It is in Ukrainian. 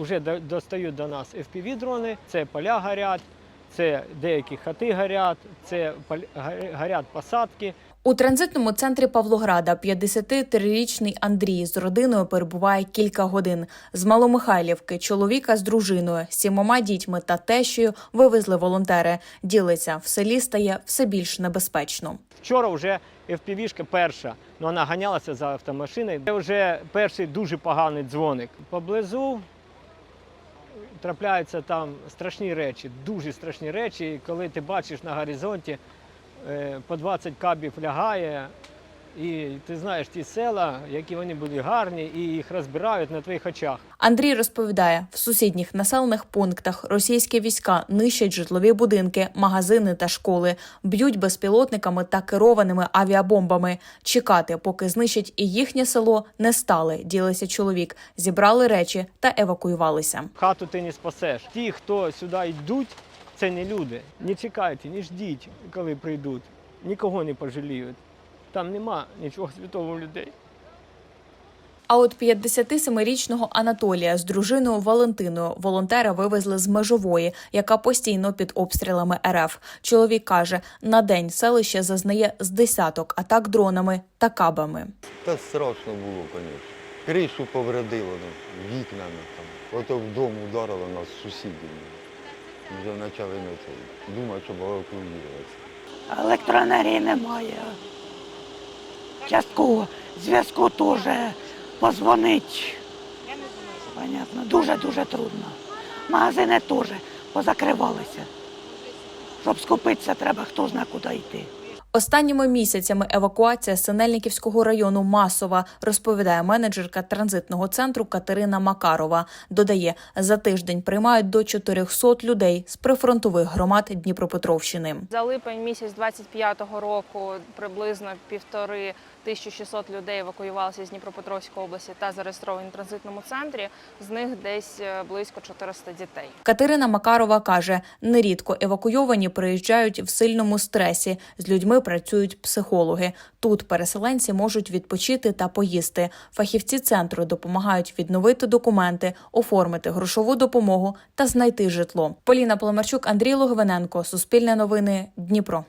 вже достають до нас FPV-дрони, це поля горять, це деякі хати горять, це горять посадки. У транзитному центрі Павлограда 53-річний Андрій з родиною перебуває кілька годин. З Маломихайлівки чоловіка з дружиною, сімома дітьми та тещою вивезли волонтери. Ділиться, в селі стає все більш небезпечно. Вчора вже FPV-шка перша, ну вона ганялася за автомашиною. Це вже перший дуже поганий дзвоник. Поблизу трапляються там страшні речі, дуже страшні речі. Коли ти бачиш на горизонті е, по 20 кабів лягає, і ти знаєш ті села, які вони були гарні, і їх розбирають на твоїх очах. Андрій розповідає, в сусідніх населених пунктах російські війська нищать житлові будинки, магазини та школи, б'ють безпілотниками та керованими авіабомбами. Чекати, поки знищать і їхнє село, не стали. Ділиться чоловік, зібрали речі та евакуювалися. Хату ти не спасеш. Ті, хто сюди йдуть, це не люди. Не чекайте, не ждіть, коли прийдуть. Нікого не пожаліють. Там нема нічого святого у людей. А от 57-річного Анатолія з дружиною Валентиною волонтери вивезли з межової, яка постійно під обстрілами РФ. Чоловік каже, на день селище зазнає з десяток атак дронами та кабами. Та страшно було, звісно. Кришу повредило, ну, вікнами там. Ото в дом ударило нас сусідів. Вже почали на це. Думаю, щоб евакуюватися. Електроенергії немає. Частково зв'язку теж позвонить. Понятно, дуже-дуже трудно. Магазини теж позакривалися. Щоб скупитися, треба хто зна куди йти. Останніми місяцями евакуація Синельниківського району масова, розповідає менеджерка транзитного центру Катерина Макарова. Додає, за тиждень приймають до 400 людей з прифронтових громад Дніпропетровщини. За липень місяць 25-го року приблизно півтори 1600 людей евакуювалися з Дніпропетровської області та зареєстровані в транзитному центрі. З них десь е, близько 400 дітей. Катерина Макарова каже, нерідко евакуйовані приїжджають в сильному стресі. З людьми працюють психологи. Тут переселенці можуть відпочити та поїсти. Фахівці центру допомагають відновити документи, оформити грошову допомогу та знайти житло. Поліна Поломарчук, Андрій Логвиненко, Суспільне новини, Дніпро.